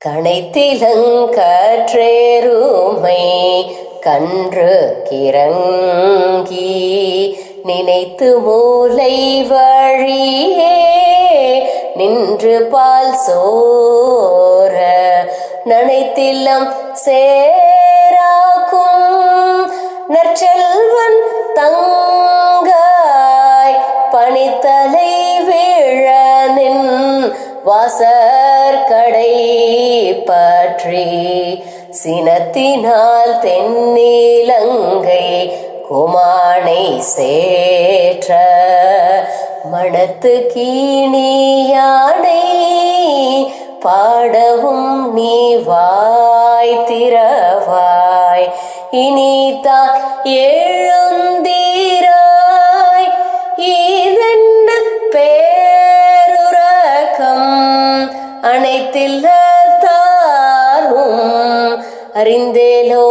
கணைத்திலங்கற்றேருமை கன்று கிறங்கி நினைத்து மூலை வழியே நின்று பால் சோர நனைத்திலம் சே வாசற்கடை பற்றி சினத்தினால் தென்னிலங்கை குமானை சேற்ற மனத்து கீணி யானை பாடவும் நீ வாய் திறவாய். இனிதான் எழுந்தீ அனைத்தில்லத்தாரும் அறிந்தேலோரெம்பவா